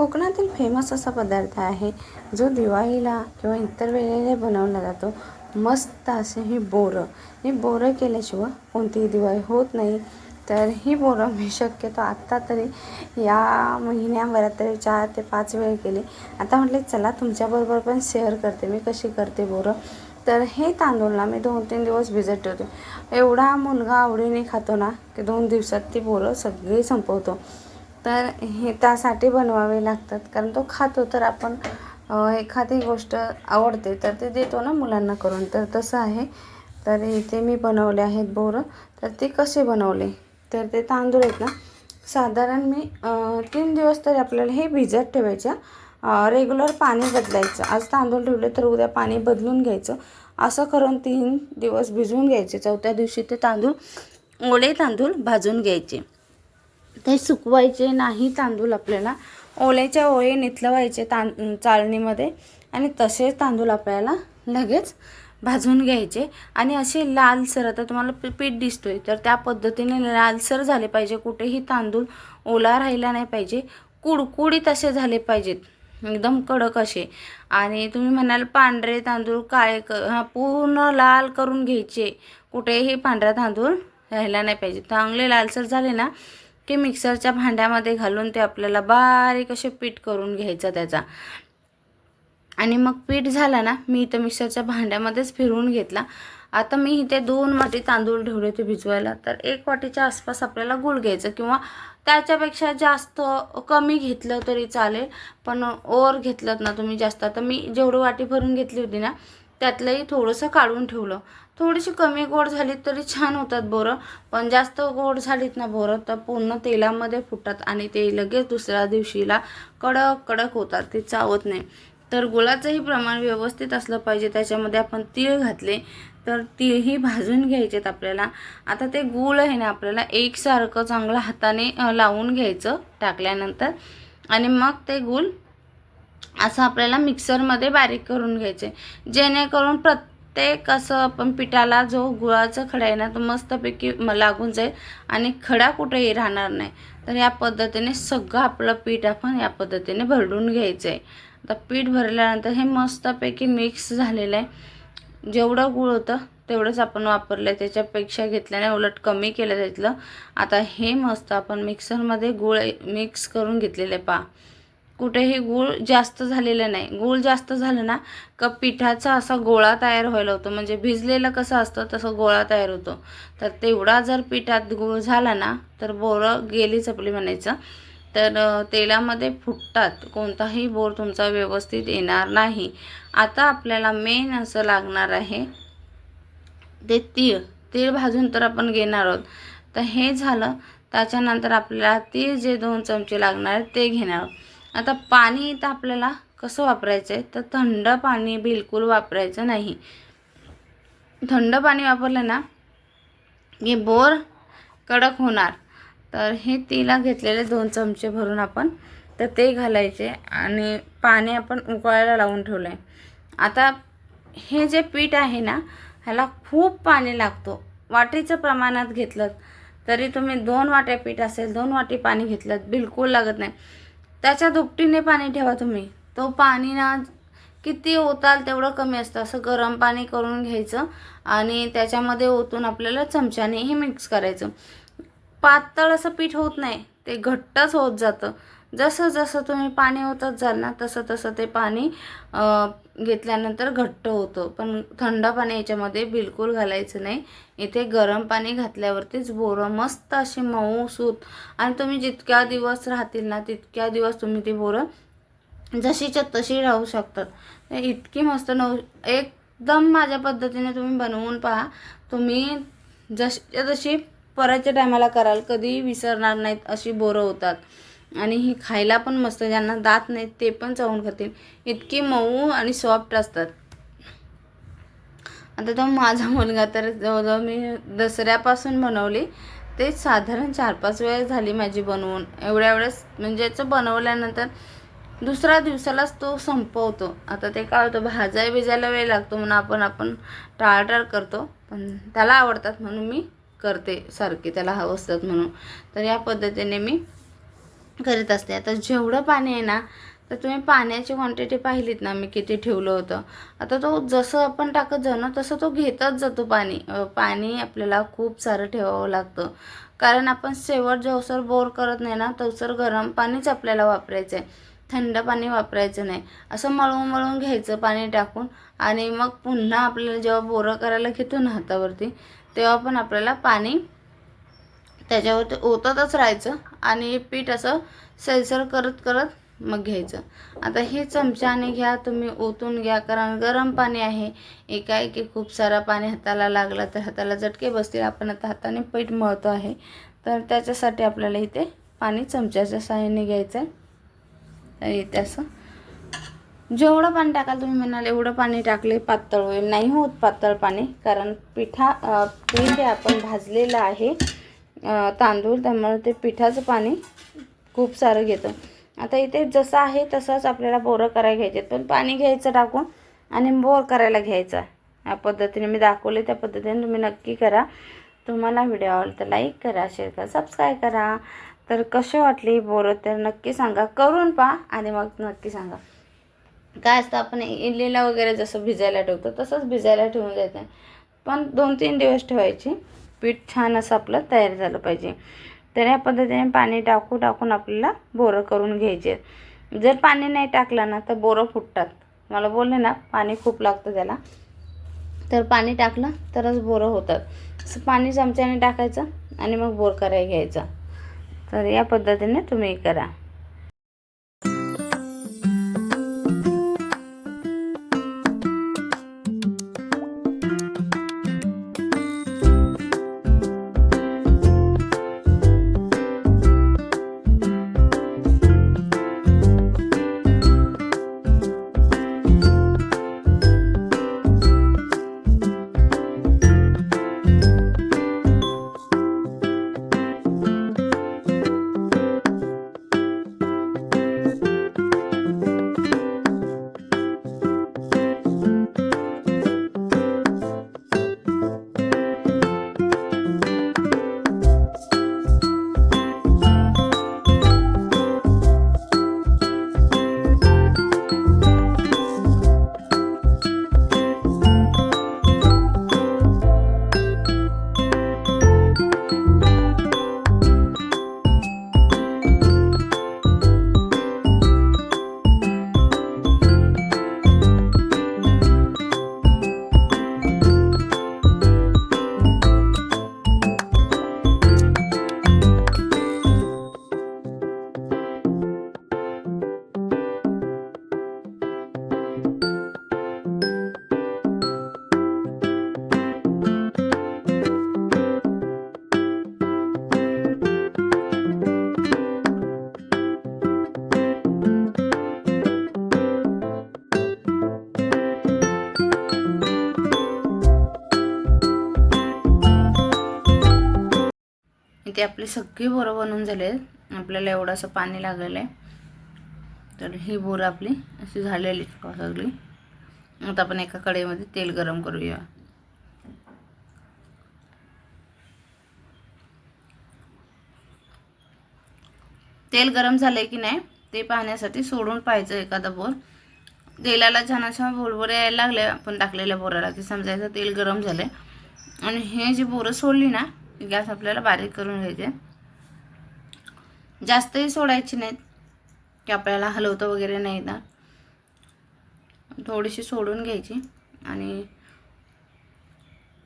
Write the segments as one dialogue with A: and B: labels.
A: कोकणातील फेमस असा पदार्थ आहे जो दिवाळीला किंवा इतर वेळेला बनवला जातो. मस्त असे ही बोरं. हे बोरं केल्याशिवाय कोणतीही दिवाळी होत नाही. तर ही बोरं मी शक्यतो आत्ता तरी या महिन्याभरात तरी चार ते पाच वेळ केले. आता म्हटले चला तुमच्याबरोबर पण शेअर करते. मी कशी करते बोरं? तर हे तांदूळला मी दोन तीन दिवस भिजत ठेवते. एवढा मुलगा आवडीने खातो ना की दोन दिवसात ती बोरं सगळी संपवतो. तर हे त्यासाठी बनवावे लागतात. कारण तो खातो तर आपण एखादी गोष्ट आवडते तर ते देतो ना मुलांना करून. तर तसं आहे. तर इथे मी बनवले आहेत बोरं. तर ते कसे बनवले? तर ते तांदूळ आहेत ना. साधारण मी तीन दिवस तरी आपल्याला हे भिजत ठेवायच्या रेग्युलर पाणी बदलायचं. आज तांदूळ ठेवले तर उद्या पाणी बदलून घ्यायचं. असं करून तीन दिवस भिजवून घ्यायचे. चौथ्या दिवशी ते तांदूळ ओले तांदूळ भाजून घ्यायचे. ते सुकवायचे नाही तांदूळ आपल्याला. ओल्याच्या ओळे निथलवायचे तां चाळणीमध्ये आणि तसेच तांदूळ आपल्याला लगेच भाजून घ्यायचे. आणि असे लालसर आता तुम्हाला पीठ दिसतोय तर त्या पद्धतीने लालसर झाले पाहिजे. कुठेही तांदूळ ओला राहिला नाही पाहिजे. कुडकुडीत असे झाले पाहिजेत. एकदम कडक असे. आणि तुम्ही म्हणाल पांढरे तांदूळ काळे क हा पूर्ण लाल करून घ्यायचे. कुठेही पांढरा तांदूळ राहिला नाही पाहिजे. चांगले लालसर झाले ना की मिक्सरच्या भांड्यामध्ये घालून ते आपल्याला बारीक असे पीठ करून घ्यायचं त्याचा. आणि मग पीठ झाला ना मी इथं मिक्सरच्या भांड्यामध्येच फिरवून घेतला. आता मी इथे दोन वाटी तांदूळ ठेवले होते भिजवायला. तर एक वाटीच्या आसपास आपल्याला गूळ घ्यायचं किंवा त्याच्यापेक्षा जास्त कमी घेतलं तरी चालेल. पण ओर घेतलं ना तुम्ही जास्त. आता मी जेवढं वाटी भरून घेतली होती ना त्यातलंही थोडंसं काढून ठेवलं. थोडीशी कमी गोड झाली तरी छान होतात बोरं. पण जास्त गोड झालीत ना बोरं तर पूर्ण तेलामध्ये फुटतात आणि ते लगेच दुसऱ्या दिवशीला कडक कडक होतात. ते चावत नाही. तर गुळाचंही प्रमाण व्यवस्थित असलं पाहिजे. त्याच्यामध्ये आपण तीळ घातले तर तीळही भाजून घ्यायचेत आपल्याला. आता ते गुळ आहे ना आपल्याला एकसारखं चांगलं हाताने लावून घ्यायचं टाकल्यानंतर. आणि मग ते गुळ असं आपल्याला मिक्सरमध्ये बारीक करून घ्यायचे. जेणेकरून प्रत्येक असं आपण पिठाला जो गुळाचा खडा आहे ना तो मस्तपैकी लागून जाईल आणि खडा कुठेही राहणार नाही. तर या पद्धतीने सगळं आपलं पीठ आपण या पद्धतीने भरडून घ्यायचं आहे आता पीठ भरल्यानंतर हे मस्तपैकी मिक्स झालेलं आहे. जेवढं गूळ होतं तेवढंच आपण वापरलं त्याच्यापेक्षा घेतल्याने उलट कमी केलं त्यातलं आता हे मस्त आपण मिक्सरमध्ये गूळ मिक्स करून घेतलेलं आहे पा कुठेही गूळ जास्त झालेलं नाही. गूळ जास्त झालं ना का पिठाचा असा गोळा तयार व्हायला होतो. म्हणजे भिजलेलं कसं असतं तसं गोळा तयार होतो. तर तेवढा जर पिठात गूळ झाला ना तर बोरं गेलीच आपली म्हणायचं. तर तेलामध्ये फुटतात. कोणताही बोर तुमचा व्यवस्थित येणार नाही. आता आपल्याला मेन असं लागणार आहे ते तीळ. तीळ भाजून तर आपण घेणार आहोत. तर हे झालं. त्याच्यानंतर आपल्याला तीळ जे दोन चमचे लागणार आहेत ते घेणार आहोत. आता पाणी इथं आपल्याला कसं वापरायचं आहे तर थंड पाणी बिलकुल वापरायचं नाही. थंड पाणी वापरलं ना की बोर कडक होणार. तर हे तिला घेतलेले दोन चमचे भरून आपण तर ते घालायचे आणि पाणी आपण उकळायला लावून ठेवलं आहे आता हे जे पीठ आहे ना ह्याला खूप पाणी लागतो. वाटीचं प्रमाणात घेतलं तरी तुम्ही दोन वाट्या पीठ असेल दोन वाटी पाणी घेतलं बिलकुल लागत नाही. त्याच्या दुपटीने पाणी ठेवा तुम्ही. तो पाणी ना किती ओताल तेवढं कमी असतं. असं गरम पाणी करून घ्यायचं आणि त्याच्यामध्ये ओतून आपल्याला चमच्याने हे मिक्स करायचं. पातळ असं पीठ होत नाही. ते घट्टच होत जातं. जसं जसं तुम्ही पाणी ओतत जाल ना तसं तसं ते पाणी घेतल्यानंतर घट्ट होतं. पण थंड पाणी याच्यामध्ये बिलकुल घालायचं नाही. इथे गरम पाणी घातल्यावरतीच बोरं मस्त अशी मऊ सूत आणि तुम्ही जितक्या दिवस राहतील ना तितक्या दिवस तुम्ही ती बोरं जशीच्या तशी राहू शकतात. इतकी मस्त नऊ एकदम माझ्या पद्धतीने तुम्ही बनवून पहा. तुम्ही जशीच्या तशी परतच्या टायमाला कराल कधीही विसरणार नाहीत अशी बोरं होतात. आणि ही खायला पण मस्त ज्यांना दात नाहीत ते पण चावून खातील. इतकी मऊ आणि सॉफ्ट असतात. आता तो माझा मुलगा तर जवळजवळ मी दसऱ्यापासून बनवली. ते साधारण चार पाच वेळेस झाली माझी बनवून. एवढ्या वेळेस म्हणजे याचं बनवल्यानंतर दुसऱ्या दिवसालाच तो संपवतो. आता ते काय होतं भाजाय भिजायला वेळ लागतो म्हणून आपण आपण टाळाटाळ करतो. पण त्याला आवडतात म्हणून मी करते सारखी त्याला हवं असतात म्हणून. तर या पद्धतीने मी करत असते. आता जेवढं पाणी आहे ना तर तुम्ही पाण्याची क्वांटिटी पाहिलीत ना मी किती ठेवलं होतं. आता तो जसं आपण टाकत जाऊ ना तसं तो घेतच जातो पाणी. पाणी आपल्याला खूप सारं ठेवावं लागतं. कारण आपण शेवट जवसर बोर करत नाही ना तवसर गरम पाणीच आपल्याला वापरायचं आहे. थंड पाणी वापरायचं नाही. असं मळवून मळून घ्यायचं पाणी टाकून आणि मग पुन्हा आपल्याला जेव्हा बोरं करायला घेतो ना हातावरती तेव्हा पण आपल्याला पाणी त्याच्यावरती ओततच राहायचं आणि पीठ असं सैलसर करत करत मग घ्यायचं. आता हे चमच्याने घ्या तुम्ही ओतून घ्या कारण गरम पाणी आहे. एकाएकी खूप सारा पाणी हाताला लागला तर हाताला झटके बसतील. आपण आता हाताने पीठ मळतो आहे. तर त्याच्यासाठी आपल्याला इथे पाणी चमच्याच्या सहाय्याने घ्यायचं आहे तर इथे असं. जेवढं पाणी टाकाल तुम्ही म्हणाल एवढं पाणी टाकले पातळ होईल. नाही होत पातळ पाणी कारण पिठा पीठ आपण भाजलेलं आहे तांदूळ त्यामुळे ते पिठाचं पाणी खूप सारं घेतं. आता इथे जसं आहे तसंच आपल्याला बोरं करायला घ्यायचे. पण पाणी घ्यायचं टाकून आणि बोर करायला घ्यायचा या पद्धतीने. मी दाखवले त्या पद्धतीने तुम्ही नक्की करा. तुम्हाला व्हिडिओ आवडला तर लाईक करा शेअर करा सबस्क्राईब करा. तर कसे वाटली बोरं तर नक्की सांगा. करून पहा आणि मग नक्की सांगा. काय असतं आपण इडलीला वगैरे जसं भिजायला ठेवतो तसंच भिजायला ठेवून द्यायचं पण दोन तीन दिवस ठेवायची. पीठ छान असं आपलं तयार झालं पाहिजे. तर या पद्धतीने पाणी टाकू टाकून आपल्याला बोरं करून घ्यायचे. जर पाणी नाही टाकलं ना तर बोरं फुटतात. मला बोलले ना पाणी खूप लागतं त्याला. तर पाणी टाकलं तरच बोरं होतात. असं पाणी चमच्याने टाकायचं आणि मग बोर करायला घ्यायचा. तर या पद्धतीने तुम्ही करा. Bye. ते आपली सगळी बोरं बनवून झाले आपल्याला आपल्याला एवढंसं पाणी लागलेलं आहे तर ही बोरं आपली अशी झालेली सगळी. आता आपण एका कढईमध्ये तेल गरम करूया. तेल गरम झालंय की नाही ते पाहण्यासाठी सोडून पाहायचं एखादा बोर. तेलाला छान अशा बोरबोऱ्या यायला लागल्या आपण टाकलेल्या बोराला की समजायचं तेल गरम झालंय. आणि हे जी बोरं सोडली ना गॅस आपल्याला बारीक करून घ्यायचे. जास्तही सोडायची नाहीत की आपल्याला हलवतं वगैरे नाही ना. थोडीशी सोडून घ्यायची आणि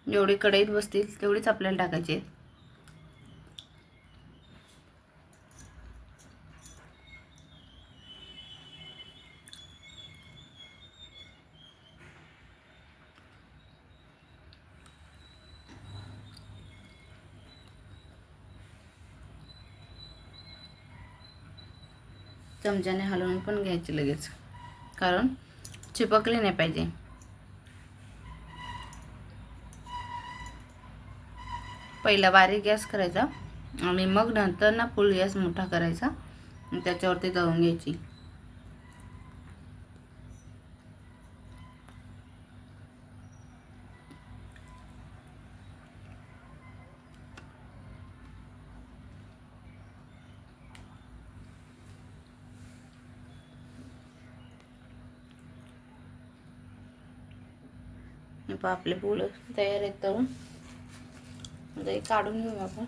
A: जेवढी कढईत बसतील तेवढीच आपल्याला टाकायची आहेत. चमच्याने हलवून पण घ्यायची लगेच. कारण चिपकली नाही पाहिजे. पहिला बारीक गॅस करायचा आणि मग नंतर ना फुल गॅस मोठा करायचा. त्याच्यावरती तळून घ्यायची. पहा आपले बोलं. तयार आहेत तळून दही काढून घेऊ आपण.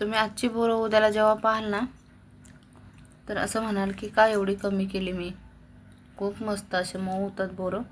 A: तुम्ही आजची बोरं उद्याला जेव्हा पाहाल ना तर असं म्हणाल की का एवढी कमी केली मी? खूप मस्त असे मऊ होतात बोरं